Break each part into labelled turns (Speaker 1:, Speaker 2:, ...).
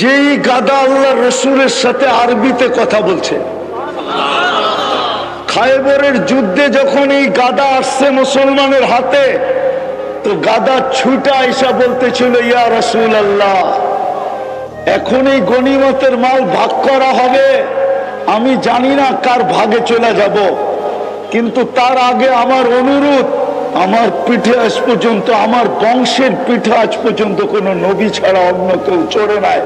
Speaker 1: যেই গাদা আল্লাহ রসুলের সাথে আরবিতে কথা বলছে। খায়বরের যুদ্ধে যখন এই গাদা আসছে মুসলমানের হাতে, তো গাদা ছুটা আইসা বলতেছিল, ইয়া রসুল আল্লাহ এখন এই গনিমতের মাল ভাগ করা হবে। আমি জানি না কার ভাগে চলে যাব, কিন্তু তার আগে আমার অনুরোধ আমার পিঠে আজ পর্যন্ত, আমার বংশের পিঠে আজ পর্যন্ত কোনো নবী ছাড়া অন্য কেউ চড়ে নাই।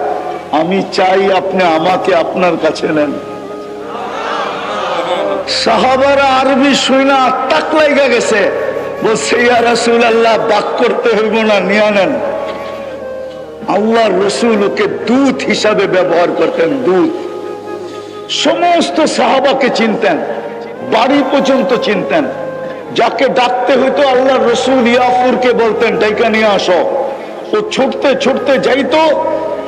Speaker 1: আমি চাই আপনি আমাকে আপনার কাছে নেন। সাহাবারা আরবি শুনা তাক লাইগা গেছে। বলছে, ইয়া রাসূল আল্লাহ বাক করতে হইব না, নিয়ে নেন। আল্লাহ রসুল ওকে দুধ হিসাবে ব্যবহার করতেন দুধ সমস্ত সাহাবাকে চিনতেন, বাড়ি পর্যন্ত চিনতেন। যাকে ডাকতে হইতো আল্লাহ রসুল ইয়াফুরকে বলতেন ডাইকা নিয়ে আসো। ও ছুটতে ছুটতে যাইতো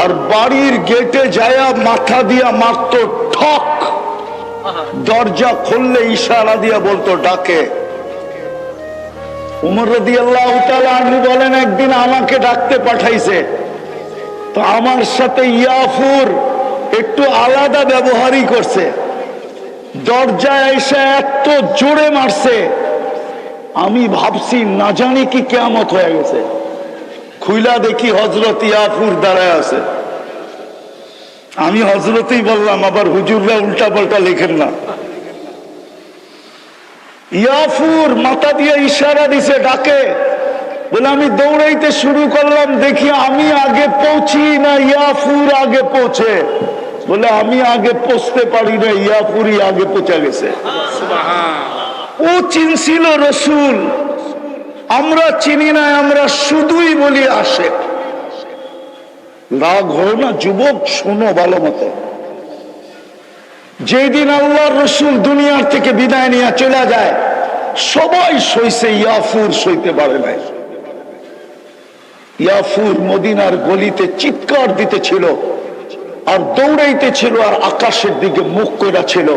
Speaker 1: আর বাড়ির গেটে যায়া মাথা দিয়া মারতো, ঠক! দরজা খুললে ইশারা দিয়া বলতো, ডাকে। উমর রদি আল্লাহ বলেন, একদিন আমাকে ডাকতে পাঠাইছে। তো আমার সাথে ইয়াফুর একটু আলাদা ব্যবহারই করছে। দরজায় এসে এত জোরে মারছে আমি ভাবছি না জানি কি কেমত হয়ে গেছে। খুইলা দেখি হজরত ইয়াফুর দাঁড়ায় আছে। আমি হজরতই বললাম, আবার হুজুররা উল্টা পাল্টা লেখেন না। ইয়াফুর মাথা দিয়ে ইশারা দিছে, ডাকে। বলে, আমি দৌড়াইতে শুরু করলাম, দেখি আমি আগে পৌঁছি না ইয়াফুর আগে পৌঁছে। বলে, আমি আগে পৌঁছতে পারি না ইয়াফুরই আগে পৌঁছে গেছে। ও চিনছিল রসুল। আমরা চিনি না, আমরা শুধুই বলি আসে। না যুবক, শোনো ভালো মতো। যেদিন আল্লাহ রসুল দুনিয়ার থেকে বিদায় নিয়ে চলে যায়, সবাই সইছে, ইয়াফুর সইতে পারে নাই। ইয়াফুর মদিনার গলিতে চিৎকার দিতেছিল, আর দৌড়াইতেছিল, আর আকাশের দিকে মুখ করা ছিল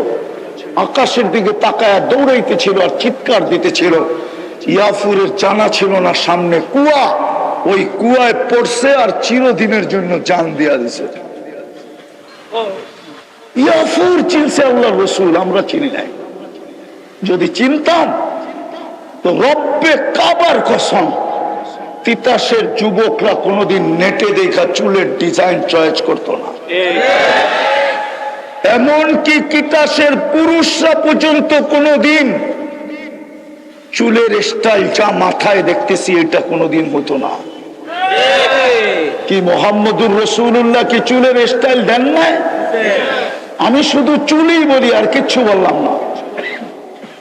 Speaker 1: আকাশের দিকে তাকায় দৌড়াইতে ছিল আর চিৎকার দিতেছিল। ইয়াফুরের জানা ছিল না সামনে কুয়া। ওই কুয়ায় পড়ছে আর চিরদিনের জন্য জান দিয়া দিছে। ইয়াফুর চিনছে আল্লাহ রসুল, আমরা চিনি নাই। যদি চিনতাম, তো রব্বে কাবার কসম, তিতাসের যুবকরা কোনোদিন নেটে দেখা চুলের ডিজাইন চয়েস করতো না। এমনকি কিতাসের পুরুষরা পর্যন্ত কোনোদিন চুলের স্টাইল যা মাথায় দেখতেছি এটা কোনোদিন হতো না। কি মোহাম্মদুর রসুল্লাহ কি চুলের স্টাইল দেন নাই? আমি শুধু চুলই বলি আর কিচ্ছু বললাম না।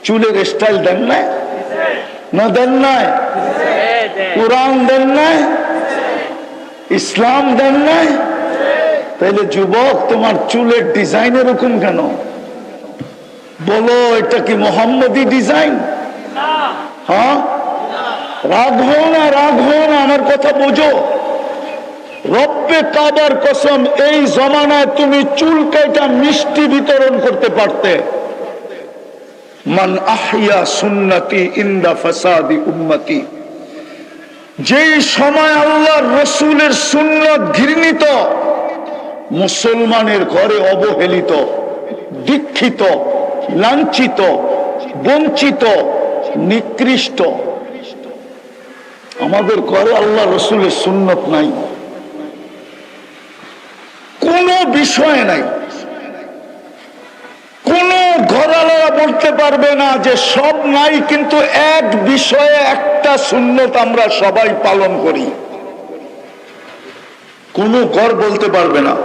Speaker 1: চুলের স্টাইল দেন নাই? না দেন নাই। কোরআন দেন নাই? ইসলাম দেন নাই? তাইলে যুবক তোমার চুলের ডিজাইন এরকম কেন? বলো এটা কি মোহাম্মদী ডিজাইন হ্যাঁ? রাগ হও না রাগ হও না আমার কথা বোঝো। রব্বে কাবার কসম এই জমানায় তুমি চুল মিষ্টি বিতরণ করতে পারতে। মান আহিয়া সুন্নতি ইন্দা ফাসাদি উম্মতি। যেই সময় আল্লাহ রসুলের সুন্নত ঘৃণিত মুসলমানের ঘরে অবহেলিত, দীক্ষিত, লাঞ্ছিত, বঞ্চিত, নিকৃষ্ট। আমাদের ঘরে আল্লাহ রসুলের সুন্নত নাই। কোনো বিষয় নাই। কোন ঘরালারা বলতে পারবে না যে সব নাই, কিন্তু এক বিষয়ে একটা সুন্নত আমরা সবাই পালন করি। কোন ঘর বলতে পারবে না।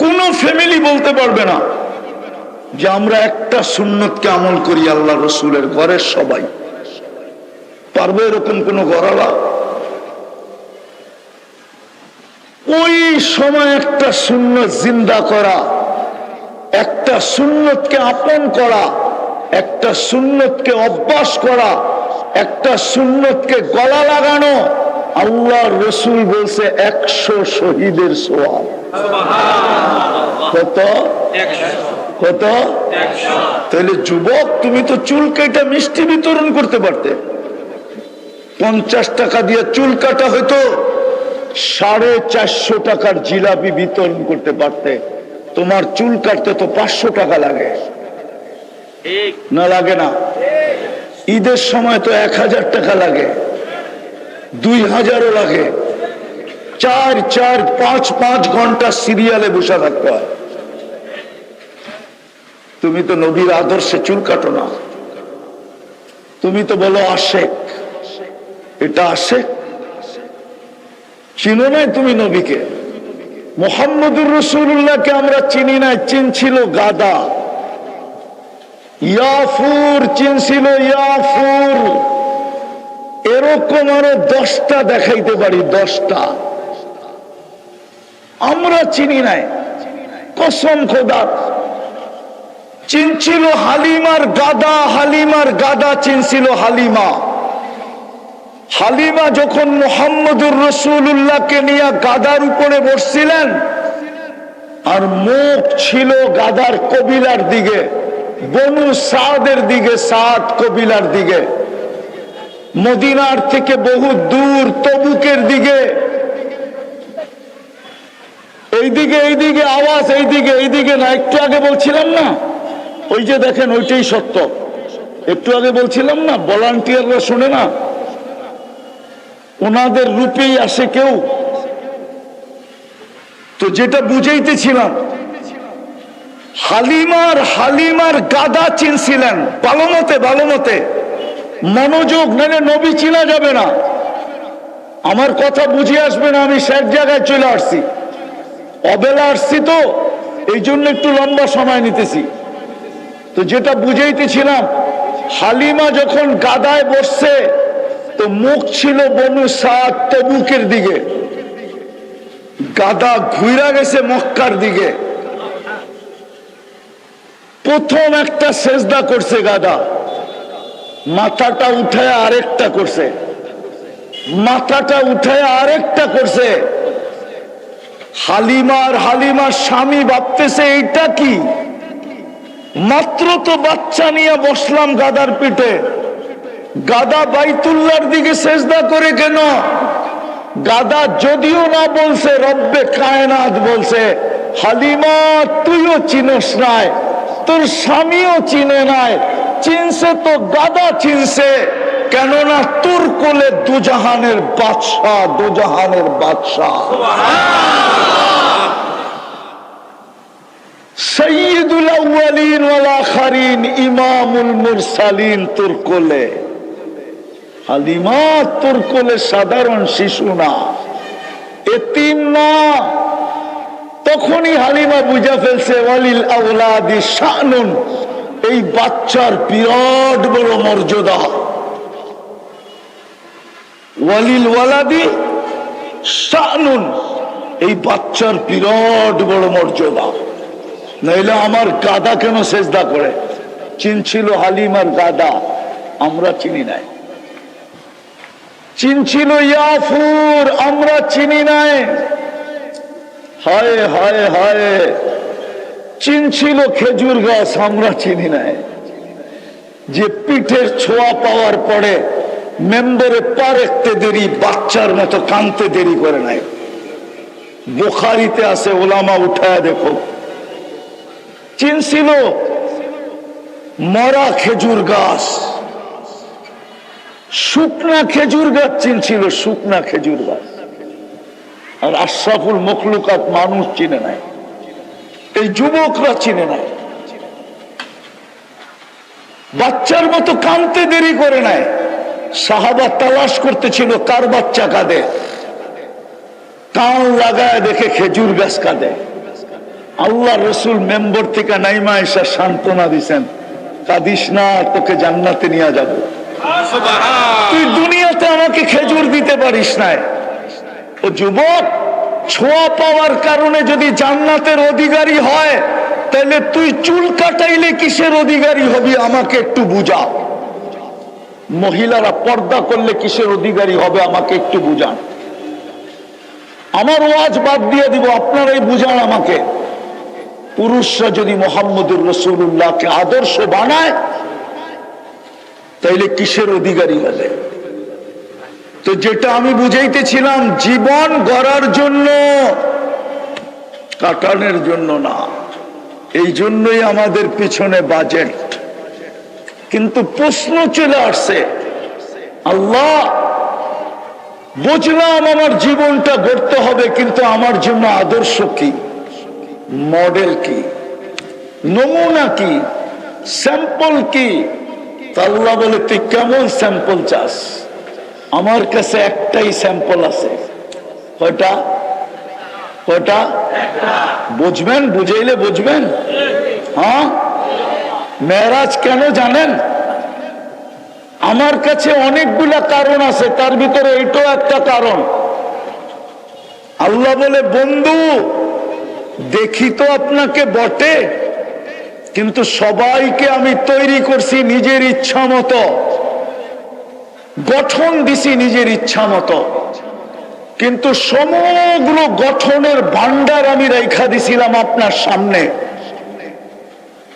Speaker 1: কোন ফ্যামিলি বলতে পারবে না যে আমরা একটা সুন্নতকে আমল করি আল্লাহ রসুলের ঘরের সবাই। পারবে এরকম কোন ঘরালা ওই সময় একটা সুন্নত জিন্দা করা, একটা সুন্নতকে আপন করা, একটা সুন্নতকে অভ্যাস করা, একটা সুন্নতকে গলা লাগানো আল্লাহ রসুল বলছে একশো শহীদের সোয়াব কত? কত? তাহলে যুবক, তুমি তো চুল কেটে মিষ্টি বিতরণ করতে পারতে। পঞ্চাশ টাকা দিয়ে চুল কাটা হইতো সাড়ে চারশো টাকার জিলাপি বিতরণ করতে পারতে। তোমার চুল কাটতে তো পাঁচশো টাকা লাগে। না লাগে না? ঈদের সময় তো এক হাজার টাকা লাগে। দুই হাজারও লাগে। চার চার, পাঁচ পাঁচ ঘণ্টা সিরিয়ালে বসে থাকতে হয়। তুমি তো নবীর আদর্শে চুল কাটো না। তুমি তো বলো আশেক। এটা আশেক? চিনো নাই তুমি নবীকে? মোহাম্মদুর রসুল্লাহকে আমরা চিনি না চিনছিল গাদা। ইয়াফুর, চিনছিল ইয়াফুর। এরকম আরও দশটা দেখাইতে পারি, দশটা। আমরা চিনি নাই। কসম খোদা। চিনছিল হালিমার গাদা হালিমার গাদা চিনছিল হালিমা। হালিমা যখন মোহাম্মদুর রসুল্লাহকে নিয়ে গাদার উপরে বসছিলেন, আর মুখ ছিল গাদার কবিলার দিকে, বনু সাদের দিকে, সাদ কবিলার দিকে। মদিনার থেকে বহু দূর তবুকের দিকে। এইদিকে এইদিকে, আওয়াজ এইদিকে এইদিকে না, একটু আগে বলছিলাম না? ওই যে দেখেন, ওইটাই সত্য। একটু আগে বলছিলাম না, ভলান্টিয়াররা শুনে না? ওনাদের রূপেই আসে কেউ? তো যেটা বুঝাইতেছিলাম, হালিমার হালিমার গাদা চিনছিলেন, ভালো মতে ভালো মতে। মনোযোগ নালে নবী চিনা যাবে না। আমার কথা বুঝে আসবে না, আমি শেষ জায়গায় চলে আসছি। অবেলা আসছি তো, এই জন্য একটু লম্বা সময় নিতেছি। তো যেটা বুঝাইতেছিলাম, হালিমা যখন গাদায় বসছে, তো মুখ ছিল বনু সাদ তবুকের দিকে। গাদা ঘুরা গেছে মক্কার দিকে। প্রথম একটা সেজদা করছে গাদা। মাথাটা উঠায় আরেকটা করছে। মাথাটা উঠায় আরেকটা করছে। হালিমার হালিমার স্বামী ভাবতেছে, এইটা কি? মাত্র তো বাচ্চা নিয়ে বসলাম গাদার পিঠে। গাদা বাইতুল্লার দিকে সেজদা করে কেন? গাদা যদিও না বলছে, রব্বে কায়নাত বলছে, হালিমা, তুইও চিনস নাই, তোর স্বামীও চিনে নাই চিনছে তো গাদা চিনছে, কেননা তোর কোলে দুজাহানের বাদশাহ দুজাহানের বাদশাহ। হালিমা তোর কোলে সাধারণ শিশু না, এতিম না। তখনই হালিমা বুঝা ফেলছে, ওয়ালিল আউলাদি শানুন। এই বাচ্চার বিরাট বড় মর্যাদা। ওয়ালিল ওয়ালাদি শানুন। এই বাচ্চার বিরাট বড় মর্যাদা। নইলে আমার গাদা কেন সেজদা করে? চিনছিল হালিমার গাদা। আমরা চিনি নাই। চিনছিল ইয়াফুর। আমরা চিনি নাই। হায় হায় হায়। চিনছিল খেজুর গাছ, আমরা চিনি নাই। যে পিঠের ছোঁয়া পাওয়ার পরে মেম্বারে পা রাখতে দেরি, বাচ্চার মতো কানতে দেরি করে নাই। বোখারিতে আছে, ওলামা উঠায় দেখো। চিনছিল মরা খেজুর গাছ। শুকনা খেজুর গাছ চিনছিল, শুকনা খেজুর গাছ। আর আশরাফুল মখলুকাত মানুষ চিনে নাই। এই যুবকরা চিনে নাই। বাচ্চার মতো কানতে দেরি করে নাই। সাহাবা তালাশ করতেছিল কার বাচ্চা কাঁদে? কান লাগায় দেখে খেজুর গাছ কাঁদে। আল্লাহ রসুল মেম্বর থেকে নাইমা এসা সান্ত্বনা দিছেন কাদিস না তোকে জান্নাতে নিয়ে যাব। তুই দুনিয়াতে আমাকে খেজুর দিতে পারিস নাই। ও যুবক ছোঁয়া পাওয়ার কারণে যদি জান্নাতের অধিকারী হয়, তাহলে তুই চুল কাটাইলে কিসের অধিকারী হবি? আমাকে একটু বুঝা। মহিলারা পর্দা করলে কিসের অধিকারী হবে? আমাকে একটু বুঝান। আমার ওয়াজ বাদ দিয়ে দিব, আপনারাই বুঝান আমাকে। পুরুষরা যদি মোহাম্মদুর রসুল্লাহকে আদর্শ বানায়, তাইলে কিসের অধিকারী হবে? তো যেটা আমি বুঝাইতেছিলাম, জীবন গড়ার জন্য, কাটানোর জন্য না। এই জন্যই আমাদের পিছনে বাজেট কিন্তু প্রশ্ন চলে আসছে, আল্লাহ, বুঝলাম আমার জীবনটা গড়তে হবে, কিন্তু আমার জন্য আদর্শ কি? মডেল কি? নমুনা কি? স্যাম্পল কি? তা আল্লাহ বলে, তুই কেমন স্যাম্পল চাস? আমার কাছে একটাই স্যাম্পল আছে। কয়টা? কয়টা? বুঝবেন? বুঝাইলে বুঝবেন। হ্যাঁ? মেরাজ কেন জানেন? আমার কাছে অনেকগুলা কারণ আছে, তার ভিতরে এটাও একটা কারণ। আল্লাহ বলে, বন্ধু, দেখি তো আপনাকে বটে, কিন্তু সবাইকে আমি তৈরি করছি নিজের ইচ্ছা মতো। গঠন দিছি নিজের ইচ্ছা মতো। কিন্তু সমগ্র গঠনের ভান্ডার আমি রেখা দিছিলাম আপনার সামনে।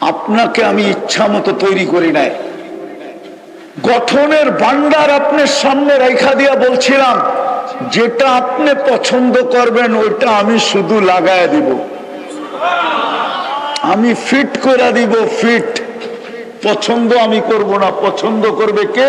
Speaker 1: আপনাকে আমি ইচ্ছা মতো তৈরি করি নাই। গঠনের ভান্ডার আপনার সামনে রেখা দিয়া বলছিলাম, যেটা আপনি পছন্দ করবেন, ওইটা আমি শুধু লাগায় দিব। আমি ফিট করে দিব ফিট পছন্দ আমি করব না, পছন্দ করবে কে?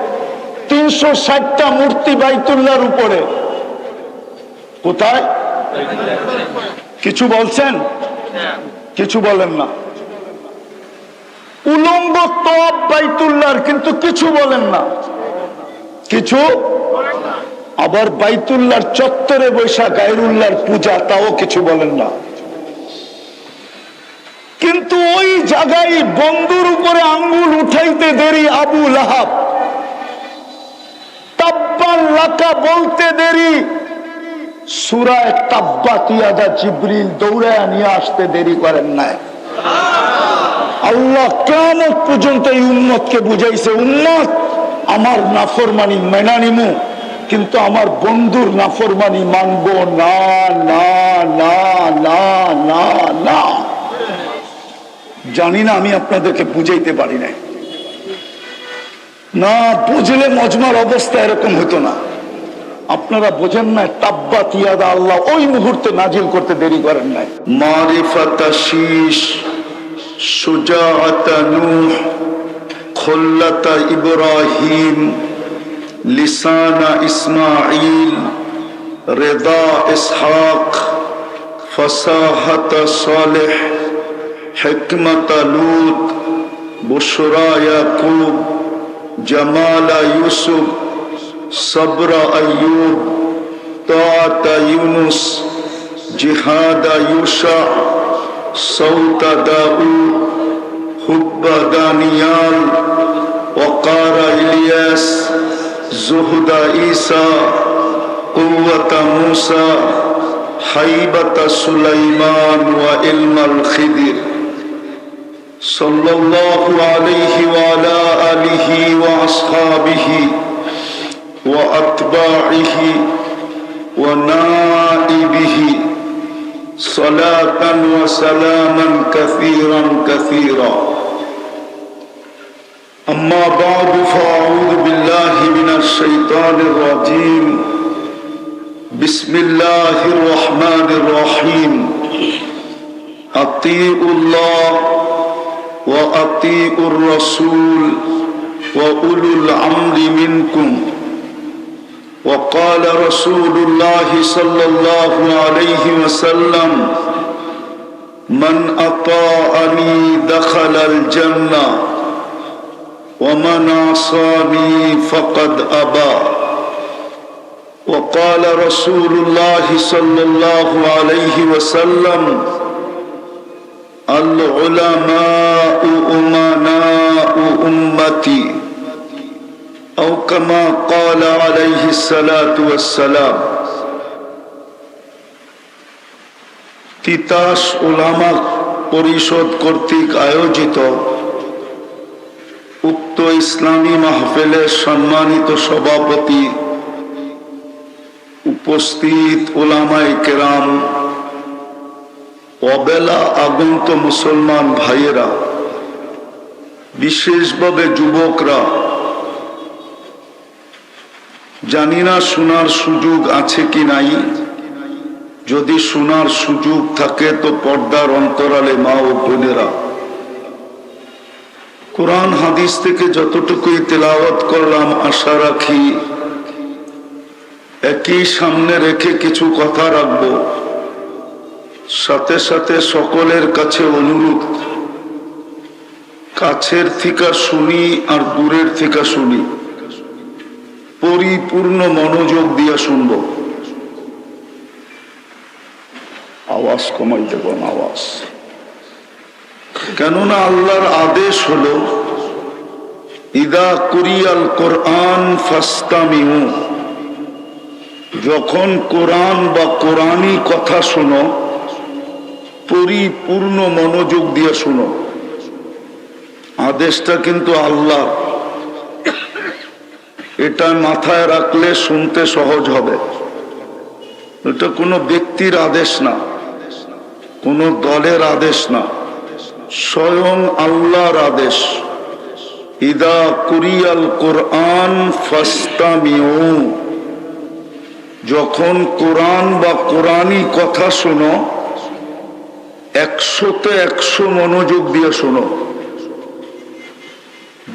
Speaker 1: তিনশো ষাটটা মূর্তি বাইতুল্লার উপরে। কোথায়? কিছু বলছেন? কিছু বলেন না। উলঙ্গ তপ বাইতুল্লার কিন্তু কিছু বলেন না। কিছু? আবার বাইতুল্লার চত্বরে বৈশা গায়রুল্লাহর পূজা, তাও কিছু বলেন না। কিন্তু ওই জায়গায় বন্ধুর উপরে আঙ্গুল উঠাইতে দেরি আবু লাহাব। বলতে দেরি। সুরায় তাব্বা তিয়াদা জিব্রিল দৌড়ায় নিয়ে আসতে দেরি করেন নাই। আল্লাহ কেমন পর্যন্ত এই উম্মতকে বুঝাইছে, উম্মত, আমার নাফরমানি মেনা নিমু, কিন্তু আমার বন্ধুর নাফরমানি মানব না না না না না না। জানি না আমি আপনাদেরকে বুঝাইতে পারি নাই। না বুঝলে মজমার অবস্থা এরকম হতো না। আপনারা বোঝেন না তাব্বা তিয়াদা আল্লাহ ওই মুহূর্তে নাজিল করতে দেরি করেন নাই। মারিফাতা শীষ সুজাআতা নূহ, খুল্লাতা ইব্রাহিম, লিসানা ইসমাঈল, রেদা ইসহাক, ফসাহাতা সালেহ, হিকমত লুত, বুশরা ইয়াকুব جمال یوسف صبر ایوب طاعت یونس جہاد یوشع صوت داؤد حب دانیال وقار الیاس زہد عیسیٰ قوت موسیٰ حیبت سلیمان و علم الخدر صلى الله عليه وعلى آله وأصحابه وأتباعه ونائبه صلاة وسلاما كثيرا كثيرا. أما بعد فأعوذ بالله من الشيطان الرجيم. بسم الله الرحمن الرحيم. أطيعوا الله وأطيعوا الرسول وأولو الأمر منكم. وقال رسول الله صلى الله عليه وسلم من أطاعني دخل الجنة ومن عصاني فقد أبى. وقال رسول الله صلى الله عليه وسلم العلماء أمناء أمتي, أو كما قال عليه الصلاة والسلام, তিতাস ওলামা পরিষদ কর্তৃক আয়োজিত উক্ত ইসলামী মাহফিলের সম্মানিত সভাপতি উপস্থিত ওলামায় কেরাম অবেলা আগন্ত মুসলমান ভাইয়েরা, বিশেষভাবে যুবকরা, জানি না শোনার সুযোগ আছে কি নাই। যদি শোনার সুযোগ থাকে তো পর্দার অন্তরালে মা ও বোনেরা, কোরআন হাদিস থেকে যতটুকুই তেলাওয়াত করলাম, আশা রাখি, একই সামনে রেখে কিছু কথা রাখব। সাথে সাথে সকলের কাছে অনুরোধ। কাছের থেকে শুনি আর দূরের থেকে শুনি। পরিপূর্ণ মনোযোগ দিয়া শুনব। আওয়াজ কমাই দেব আওয়াজ। কেননা আল্লাহর আদেশ হলো, ইদা কুরিয়াল কোরআন ফাস্তামিউ। যখন কোরআন বা কোরআনই কথা শোনো পরিপূর্ণ মনোযোগ দিয়ে শোনো। আদেশটা কিন্তু আল্লাহ। এটা মাথায় রাখলে শুনতে সহজ হবে। এটা কোনো ব্যক্তির আদেশ না, কোনো দলের আদেশ না, স্বয়ং আল্লাহর আদেশ। ইদা কুরিয়াল কোরআন ফাস্তামিউ। যখন কোরআন বা কোরআনই কথা শোনো একশোতে একশো মনোযোগ দিয়ে শোনো।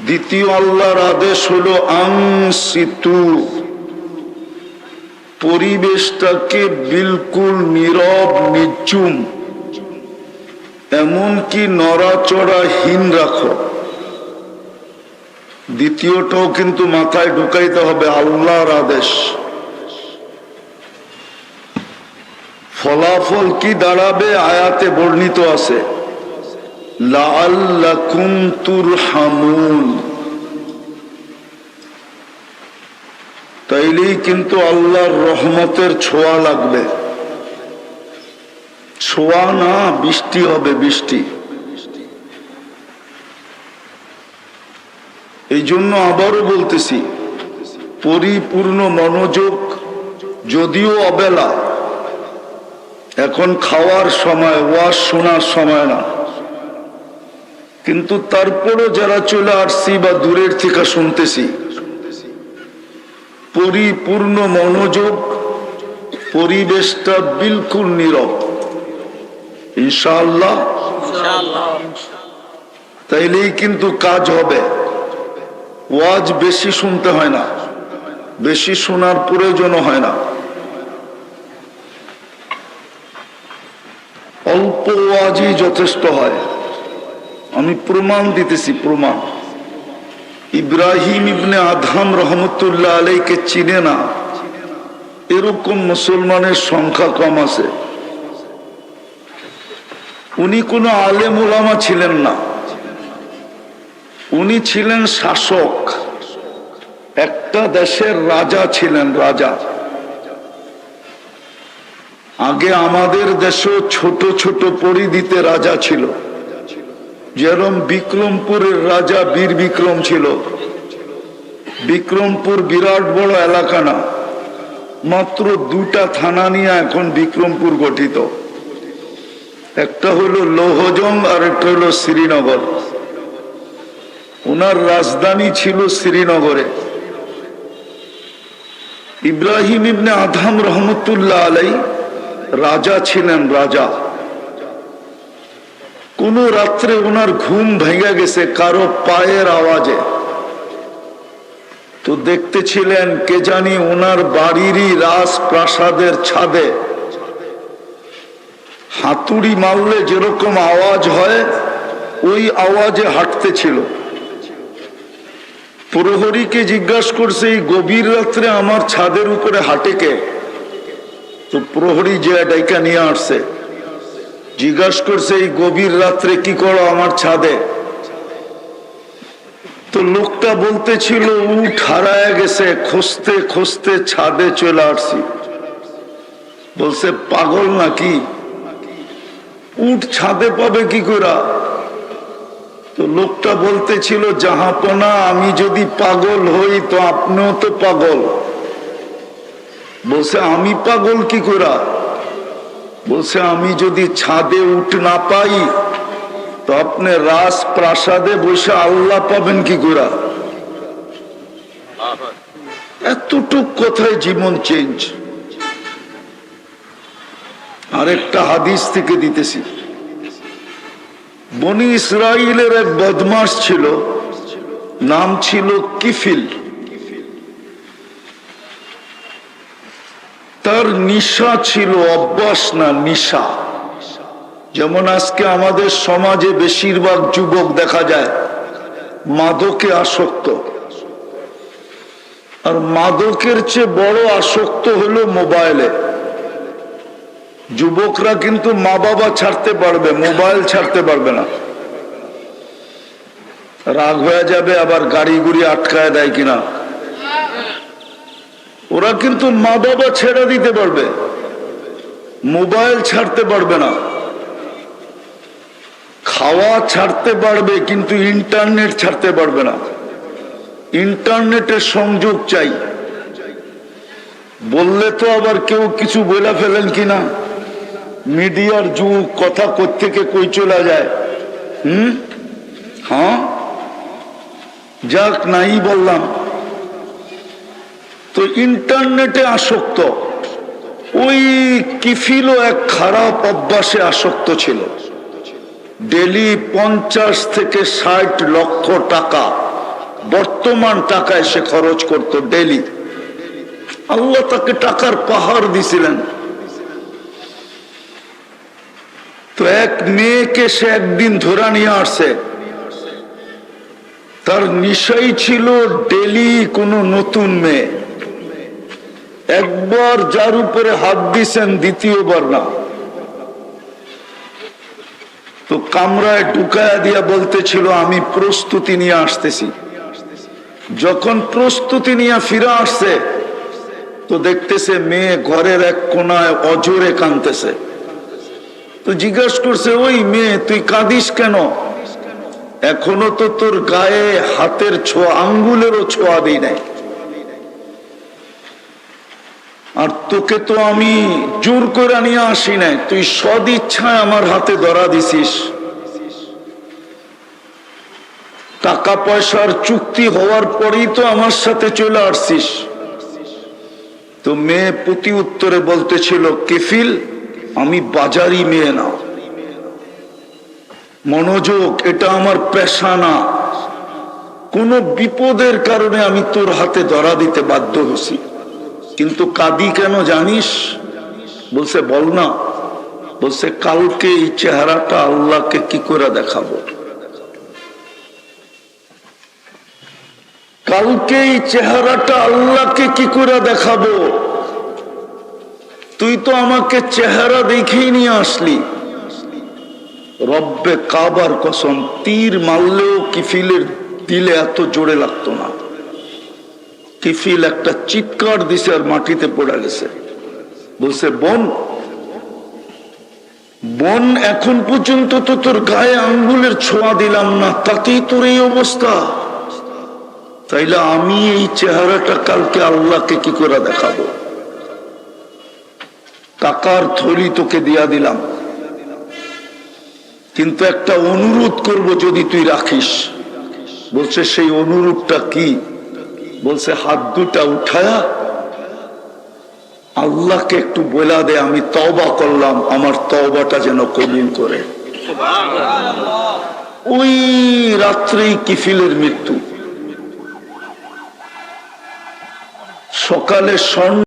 Speaker 1: দ্বিতীয় আল্লাহর আদেশ হলো আংসিতু পরিবেশটাকে বিলকুল নীরব নিচুম এমনকি নড়াচড়াহীন রাখো। দ্বিতীয়টাও কিন্তু মাথায় ঢুকাইতে হবে আল্লাহর আদেশ। ফলাফল কি দাঁড়াবে আয়াতে বর্ণিত আছে? তাইলেই কিন্তু আল্লাহর রহমতের ছোঁয়া লাগবে। ছোঁয়া না, বৃষ্টি হবে বৃষ্টি। এই জন্য আবারও বলতেছি, পরিপূর্ণ মনোযোগ, যদিও অবেলা এখন খাওয়ার সময়, ওয়াজ শোনার সময় না। কিন্তু তারপরও যারা চলে আসছি বা দূরের থেকে শুনতেছি, পরিপূর্ণ মনোযোগ, পরিবেশটা বিলকুল নীরব। ইনশাআল্লাহ। তাইলেই কিন্তু কাজ হবে। ওয়াজ বেশি শুনতে হয় না। বেশি শোনার প্রয়োজন হয় না। অল্প যথেষ্ট হয়। আমি প্রমাণ দিতেছি, প্রমাণ। ইব্রাহিম ইবনে আধাম রহমতুল্লাহ আলাইকে চিনে না। এরকম মুসলমানের সংখ্যা কম আছে। উনি কোনো আলেম ওলামা ছিলেন না। উনি ছিলেন শাসক। একটা দেশের রাজা ছিলেন, রাজা। আগে আমাদের দেশেও ছোট ছোট পরিধিতে রাজা ছিল। যেরম বিক্রমপুরের রাজা বীর বিক্রম ছিল। বিক্রমপুর বিরাট বড় এলাকা না। মাত্র দুটা থানা নিয়ে এখন বিক্রমপুর গঠিত। একটা হলো লৌহজং আর একটা হলো শ্রীনগর। ওনার রাজধানী ছিল শ্রীনগরে। ইব্রাহিম ইবনে আধাম রহমতুল্লাহ আলাই রাজা ছিলেন রাজা। কোন রাত্রে ওনার ঘুম ভেঙে গেছে কারও পায়ের আওয়াজে। তো দেখতেছিলেন কে জানি ওনার বাড়িরই রাজ প্রাসাদের ছাদে। হাতুড়ি মারলে যেরকম আওয়াজ হয়, ওই আওয়াজে হাঁটতেছিল। প্রহরীকে জিজ্ঞাসা করছে, এই গভীর রাত্রে আমার ছাদের উপরে হাঁটে কে? তো প্রহরী যে ডাইকা নিয়ে আসছে, জিজ্ঞাসা করছে, এই গভীর রাত্রে কি করো আমার ছাদে? তো লোকটা বলতেছিল, উঠ, হারায় গেছে, খুঁজতে খুঁজতে ছাদে চলে আসছি। বলছে, পাগল নাকি? উঠ, ছাদে পাবে কি করে? তো লোকটা বলতেছিল, জাহাপনা, আমি যদি পাগল হই তো আপনিও তো পাগল। বলছে, আমি পাগল কি করে বলছে, আমি যদি ছাদে উঠ না পাই, তো আপনি রাস প্রাসাদে বসে আল্লাহ পাবেন কি করে এতটুক কথায় জীবন চেঞ্জ আরেকটা হাদিস থেকে দিতেছি। বনি ইসরায়েলের এক বদমাস ছিল, নাম ছিল কিফিল। তার নিশা ছিল অভ্যাস না নিশা। যেমন আজকে আমাদের সমাজে বেশিরভাগ যুবক দেখা যায়, মাদকে আসক্ত। আর মাদকের চেয়ে বড় আসক্ত হলো মোবাইলে। যুবকরা কিন্তু মা বাবা ছাড়তে পারবে, মোবাইল ছাড়তে পারবে না। রাগ হয়ে যাবে, আবার গাড়ি গুড়ি আটকায় দেয় কিনা। ওরা কিন্তু মা বাবা ছেড়ে দিতে পারবে। মোবাইল ছাড়তে পারবে না। খাওয়া ছাড়তে পারবে, কিন্তু ইন্টারনেট ছাড়তে পারবে না। ইন্টারনেটের সংযোগ চাই। বললে তো আবার কেউ কিছু বলে ফেলেন কিনা মিডিয়ার যুগ, কথা থেকে কই চলে যায়? হুম? হ্যাঁ? যাক, নাই বললাম। তো ইন্টারনেটে আসক্ত। ওই কিফিলও এক খারাপ অভ্যাসে আসক্ত ছিল। ডেলি পঞ্চাশ থেকে ষাট লক্ষ টাকা, বর্তমান টাকায় সে খরচ করত ডেলি। আল্লাহ তাকে টাকার পাহাড় দিছিলেন। তো এক মেয়েকে সে একদিন ধরা নিয়ে আসছে। তার নিশাই ছিল ডেলি কোনো নতুন মেয়ে। একবার যার উপরে হাত দিছেন দ্বিতীয়বার না। তো কামরায় ঢুকায়া দিয়া বলতেছিল, আমি প্রস্তুতি নিয়ে আসতেছি। যখন প্রস্তুতি নিয়ে ফিরে আসছে, তো দেখতেছে মেয়ে ঘরের এক কোনায় অজরে কানতেছে তো জিজ্ঞাসা করছে, ওই মেয়ে, তুই কাঁদিস কেন? এখনও তো তোর গায়ে হাতের ছোঁয়া, আঙ্গুলেরও ছোঁয়া দিই নাই। আর তোকে তো আমি জোর করে নিয়ে আসি নাই। তুই সদ ইচ্ছায় আমার হাতে ধরা দিছিস। টাকা পয়সার চুক্তি হওয়ার পরেই তো আমার সাথে চলে আসছিস। তো মেয়ে প্রতি উত্তরে বলতেছিল, কেফিল, আমি বাজারি মেয়ে না। মনোযোগ, এটা আমার পেশা না। কোন বিপদের কারণে আমি তোর হাতে ধরা দিতে বাধ্য হছি কিন্তু কাদি কেন জানিস? বলছে, বল না। বলছে, কালকে এই চেহারাটা আল্লাহকে কি করে দেখাবো? কালকে এই চেহারাটা আল্লাহকে কি করে দেখাবো? তুই তো আমাকে চেহারা দেখেই নিয়ে আসলি। রব্বে কাবার কসম, তীর মারলেও কিফিলের দিলে এত জোরে লাগতো না। কিফিল একটা চিৎকার দিছে আর মাটিতে পড়ে গেছে। বলছে, বোন বোন, এখন পর্যন্ত তো তোর গায়ে আঙ্গুলের ছোঁয়া দিলাম না, তাতেই তোর এই অবস্থা। তাইলে আমি এই চেহারাটা কালকে আল্লাহকে কি করে দেখাবো? টাকার থলি তোকে দিয়া দিলাম। কিন্তু একটা অনুরোধ করব যদি তুই রাখিস। বলছে, সেই অনুরোধটা কি? বলছে, হাত দুটা উঠায়া আল্লাহকে একটু বলা দে, আমি তবা করলাম, আমার তওবাটা যেন কবুল করে। ওই রাত্রেই কিফিলের মৃত্যু। সকালে স্বর্ণ